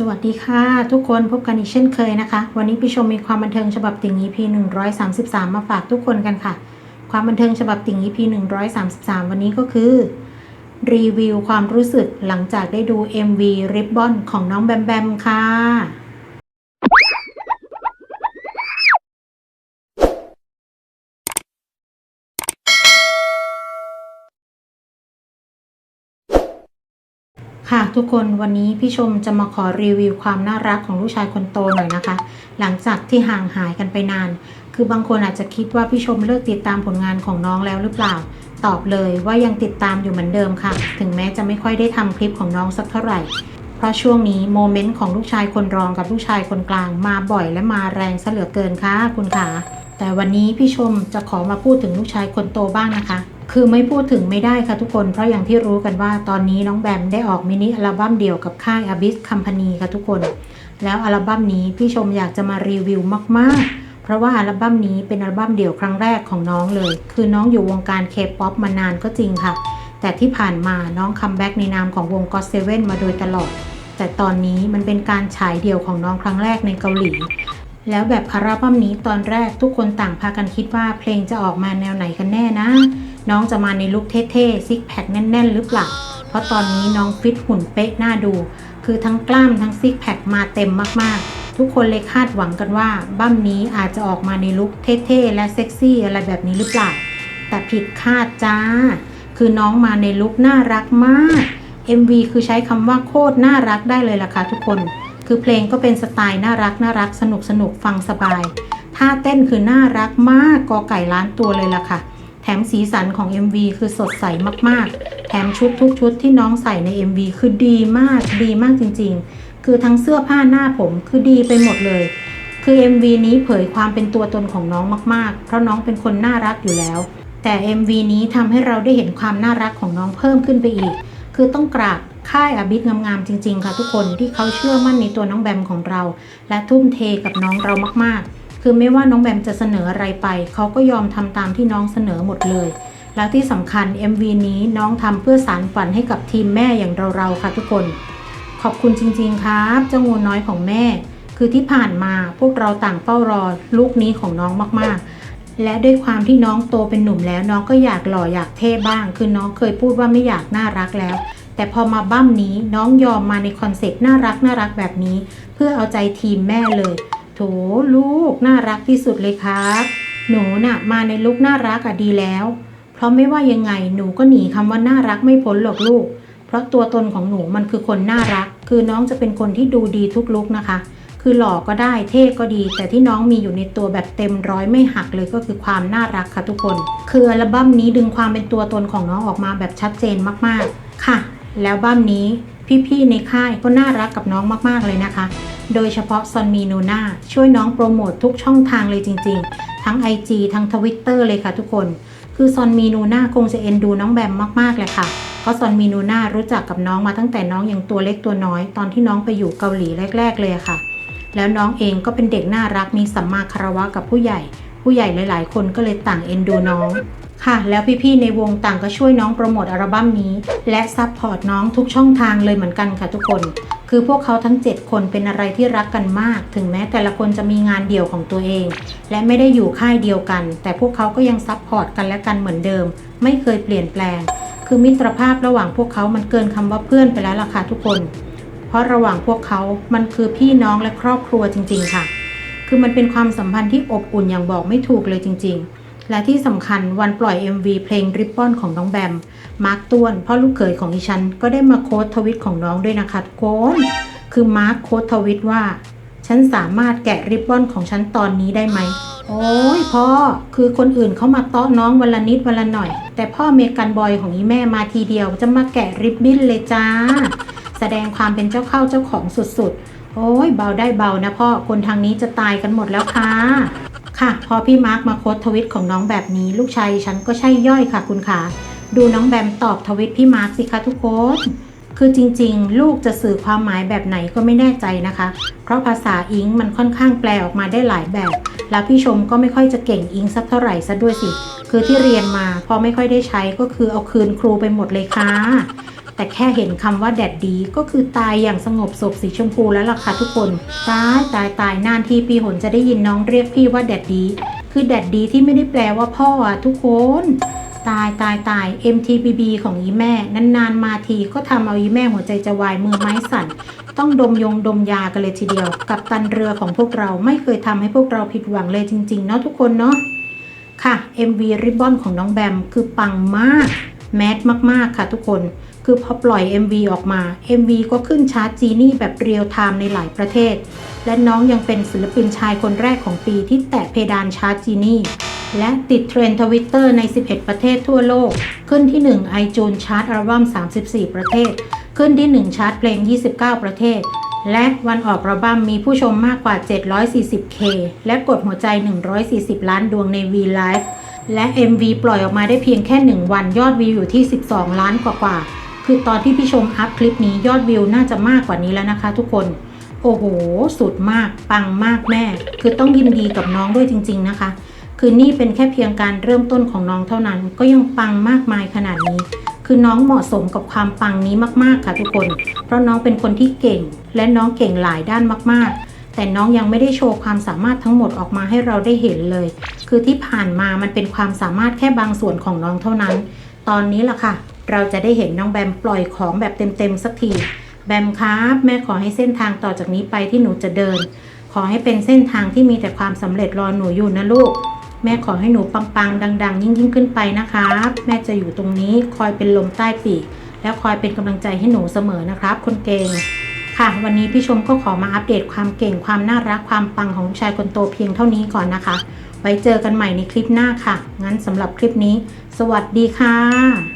สวัสดีค่ะ ทุกคนพบกันอีกเช่นเคยนะคะ วันนี้พี่ชมมีความบันเทิงฉบับติ่ง EP 133 มาฝากทุกคนกันค่ะ ความบันเทิงฉบับติ่ง EP 133 วันนี้ก็คือ รีวิวความรู้สึกหลังจากได้ดู MV Ribbon ของน้องแบมแบมค่ะ ค่ะทุกคนวันนี้พี่ชมจะมาขอรีวิวความน่ารักของลูกชายคนโตหน่อยนะคะ หลังจากที่ห่างหายกันไปนาน คือบางคนอาจจะคิดว่าพี่ชมเลิกติดตามผลงานของน้องแล้วหรือเปล่า ตอบเลยว่ายังติดตามอยู่เหมือนเดิมค่ะ ถึงแม้จะไม่ค่อยได้ทำคลิปของน้องสักเท่าไหร่ เพราะช่วงนี้โมเมนต์ของลูกชายคนรองกับลูกชายคนกลางมาบ่อยและมาแรงซะเหลือเกินค่ะคุณขาแต่วันนี้พี่ชมจะขอมาพูดถึงลูกชายคนโตบ้างนะคะ คือไม่พูดถึงไม่ได้ค่ะทุกคน เพราะอย่างที่รู้กันว่าตอนนี้น้องแบมได้ออกมินิอัลบั้มเดี่ยวกับค่าย Abyss Company ค่ะทุกคน แล้วอัลบั้มนี้พี่ชมอยากจะมารีวิวมากๆ เพราะว่าอัลบั้มนี้เป็นอัลบั้มเดี่ยวครั้งแรกของน้องเลย คือน้องอยู่วงการเคป๊อปมานานก็จริงค่ะ แต่ที่ผ่านมาน้องคัมแบ็กในนามของวง God Seven มาโดยตลอด แต่ตอนนี้มันเป็นการฉายเดี่ยวของน้องครั้งแรกในเกาหลีแล้วแบบอัลบั้มนี้ตอนแรกทุกคนต่างพากันคิดว่าเพลงจะออกมาแนวไหนกันแน่นะ น้องจะมาในลุคเท่ๆซิกแพคแน่น ๆ หรือเปล่า เพราะตอนนี้น้องฟิตหุ่นเป๊ะน่าดู คือทั้งกล้ามทั้งซิกแพคมาเต็มมากๆ ทุกคนเลยคาดหวังกันว่าบั้มนี้อาจจะออกมาในลุคเท่ๆและเซ็กซี่อะไรแบบนี้หรือเปล่า แต่ผิดคาดจ้า คือน้องมาในลุคน่ารักมาก MV คือใช้คำว่าโคตรน่ารักได้เลยล่ะค่ะทุกคน คือเพลงก็เป็นสไตล์น่ารักน่ารักสนุกสนุกฟังสบายท่าเต้นคือน่ารักมากกอไก่ล้านตัวเลยล่ะค่ะ ถมสีสันของ MV คือสดใสมากๆ แถมชุดทุกชุดที่น้องใส่ใน MV คือดีมากดีมากจริงๆ คือทั้งเสื้อผ้าหน้าผมคือดีไปหมดเลย คือ MV นี้เผยความเป็นตัวตนของน้องมากๆ เพราะน้องเป็นคนน่ารักอยู่แล้ว แต่ MV นี้ทำให้เราได้เห็นความน่ารักของน้องเพิ่มขึ้นไปอีก คือต้องกราบค่ายอบิทงามๆจริง ๆ ค่ะทุกคนที่เขาเชื่อมั่นในตัวน้องแบมของเรา และทุ่มเทกับน้องเรามากๆ คือไม่ว่าน้องแบมจะเสนออะไรไป เขาก็ยอมทำตามที่น้องเสนอหมดเลย แล้วที่สำคัญ MV นี้น้องทำเพื่อสารฝันให้กับทีมแม่อย่างเราๆค่ะทุกคน ขอบคุณจริงๆครับเจ้างูน้อยของแม่ คือที่ผ่านมาพวกเราต่างเฝ้ารอลูกนี้ของน้องมากๆ และด้วยความที่น้องโตเป็นหนุ่มแล้วน้องก็อยากหล่ออยากเท่บ้าง คือน้องเคยพูดว่าไม่อยากน่ารักแล้วแต่พอมาบั้มนี้น้องยอมมาในคอนเซ็ปต์น่ารักน่ารักแบบนี้ เพื่อเอาใจทีมแม่เลย โถลูกน่ารักที่สุดเลยครับ หนูน่ะ มาในลุคน่ารักอะดีแล้ว เพราะไม่ว่ายังไงหนูก็หนีคำว่าน่ารักไม่พ้นหรอกลูก เพราะตัวตนของหนูมันคือคนน่ารัก คือน้องจะเป็นคนที่ดูดีทุกลุกนะคะ คือหล่อก็ได้เท่ก็ดี แต่ที่น้องมีอยู่ในตัวแบบเต็มร้อยไม่หักเลยก็คือความน่ารักค่ะทุกคน คืออัลบั้มนี้ดึงความเป็นตัวตนของน้องออกมาแบบชัดเจนมากๆ ค่ะ แล้วบั้มนี้ พี่ๆในค่ายก็น่ารักกับน้องมากๆเลยนะคะ โดยเฉพาะซอนมีโนนาช่วยน้องโปรโมททุกช่องทางเลยจริงๆ ทั้ง IG ทั้ง Twitter เลยค่ะทุกคน คือซอนมีนูน่าคงจะเอ็นดูน้องแบมมากๆเลยค่ะเพราะซอนมีนูน่ารู้จักกับน้องมาตั้งแต่น้องยังตัวเล็กตัวน้อยตอนที่น้องไปอยู่เกาหลีแรก ๆ เลยค่ะ แล้วน้องเองก็เป็นเด็กน่ารักมีสัมมาคารวะกับผู้ใหญ่ ผู้ใหญ่หลาย ๆ คนก็เลยต่างเอ็นดูน้อง ค่ะ แล้วพี่ๆในวงต่างก็ช่วยน้องโปรโมทอัลบั้มนี้ และซัพพอร์ตน้องทุกช่องทางเลยเหมือนกันค่ะทุกคน คือพวกเขาทั้ง 7 คนเป็นอะไรที่รักกันมาก ถึงแม้แต่ละคนจะมีงานเดี่ยวของตัวเอง และไม่ได้อยู่ค่ายเดียวกัน แต่พวกเขาก็ยังซัพพอร์ตกันและกันเหมือนเดิม ไม่เคยเปลี่ยนแปลง คือมิตรภาพระหว่างพวกเขามันเกินคำว่าเพื่อนไปแล้วล่ะค่ะทุกคน เพราะระหว่างพวกเขามันคือพี่น้องและครอบครัวจริง ๆ ค่ะ คือมันเป็นความสัมพันธ์ที่อบอุ่นอย่างบอกไม่ถูกเลยจริง ๆ และที่สำคัญวันปล่อย MV เพลง Ribbon ของน้องแบม มาร์คต้วนพ่อลูกเขยของอีฉันก็ได้มาโค้ดทวิตของน้องด้วยนะคะทุกคนคือมาร์คโค้ดทวิตว่า ฉันสามารถแกะริบบอนของฉันตอนนี้ได้ไหม โอ้ยพ่อ คือคนอื่นเขามาเตาะน้องวันละนิดวันละหน่อย แต่พ่อเมกันบอยของอีแม่มาทีเดียวจะมาแกะริบบิ้นเลยจ้า แสดงความเป็นเจ้าเข้าเจ้าของสุดๆ โอ้ยเบาได้เบานะพ่อ คนทางนี้จะตายกันหมดแล้วค่ะ ค่ะ พอพี่มาร์คมาโค้ดทวิตของน้องแบบนี้ ลูกชายฉันก็ใช่ย่อยค่ะคุณขาดูน้องแบมตอบทวิตพี่มาร์คสิคะทุกคนคือจริงๆ ลูกจะสื่อความหมายแบบไหนก็ไม่แน่ใจนะคะ เพราะภาษาอิงมันค่อนข้างแปลออกมาได้หลายแบบ แล้วพี่ชมก็ไม่ค่อยจะเก่งอิงสักเท่าไหร่ซะด้วยสิ คือที่เรียนมาพอไม่ค่อยได้ใช้ก็คือเอาคืนครูไปหมดเลยค่ะ แต่แค่เห็นคำว่าแดดดีก็คือตายอย่างสงบศพสีชมพูแล้วล่ะค่ะทุกคน ตายตายตายนานทีปีหนจะได้ยินน้องเรียกพี่ว่าแดดดี คือแดดดีที่ไม่ได้แปลว่าพ่ออะทุกคนตายตายตาย MTBB ของอีแม่ นานๆมาทีก็ทำเอาอีแม่หัวใจจะวายมือไม้สั่น ต้องดมยงดมยากันเลยทีเดียว กับตันเรือของพวกเราไม่เคยทำให้พวกเราผิดหวังเลยจริงๆ เนาะทุกคนเนาะค่ะ MV Ribbon ของน้องแบมคือปังมาก แมสมากๆค่ะทุกคน คือพอปล่อย MV ออกมา MV ก็ขึ้นชาร์ตจีนี่แบบเรียลไทม์ในหลายประเทศ และน้องยังเป็นศิลปินชายคนแรกของปีที่แตะเพดานชาร์ตจีนี่และติดเทรนด์ทวิตเตอร์ใน 11 ประเทศทั่วโลก ขึ้นที่ 1 iTunes ชาร์ตอัลบั้ม34 ประเทศ ขึ้นที่ 1 ชาร์ตเพลง 29 ประเทศ และวันออกอัลบั้มมีผู้ชมมากกว่า 740k และกดหัวใจ 140 ล้านดวงใน V Live และ MV ปล่อยออกมาได้เพียงแค่ 1 วันยอดวิวอยู่ที่ 12 ล้านกว่าๆ คือตอนที่พี่ชมอัพคลิปนี้ยอดวิวน่าจะมากกว่านี้แล้วนะคะ ทุกคน โอ้โห สุดมาก ปังมากแม่ คือต้องยินดีกับน้องด้วยจริง ๆนะคะ คือนี่เป็นแค่เพียงการเริ่มต้นของน้องเท่านั้น ก็ยังปังมากมายขนาดนี้ คือน้องเหมาะสมกับความปังนี้มากๆค่ะทุกคน เพราะน้องเป็นคนที่เก่ง และน้องเก่งหลายด้านมากๆแต่น้องยังไม่ได้โชว์ความสามารถทั้งหมดออกมาให้เราได้เห็นเลย คือที่ผ่านมามันเป็นความสามารถแค่บางส่วนของน้องเท่านั้น ตอนนี้ล่ะค่ะ เราจะได้เห็นน้องแบมปล่อยของแบบเต็มๆสักทีแบมครับแม่ขอให้เส้นทางต่อจากนี้ไปที่หนูจะเดิน ขอให้เป็นเส้นทางที่มีแต่ความสำเร็จรอหนูอยู่นะลูก แม่ขอให้หนูปังๆ ดัง ๆ ยิ่งยิ่งๆขึ้นไปนะครับ แม่จะอยู่ตรงนี้คอยเป็นลมใต้ปีกและคอยเป็นกำลังใจให้หนูเสมอนะครับ คนเก่งค่ะ วันนี้พี่ชมก็ขอมาอัปเดตความเก่งความน่ารักความปังของลูกชายคนโตเพียงเท่านี้ก่อนนะคะ ไว้เจอกันใหม่ในคลิปหน้าค่ะ งั้นสำหรับคลิปนี้ สวัสดีค่ะ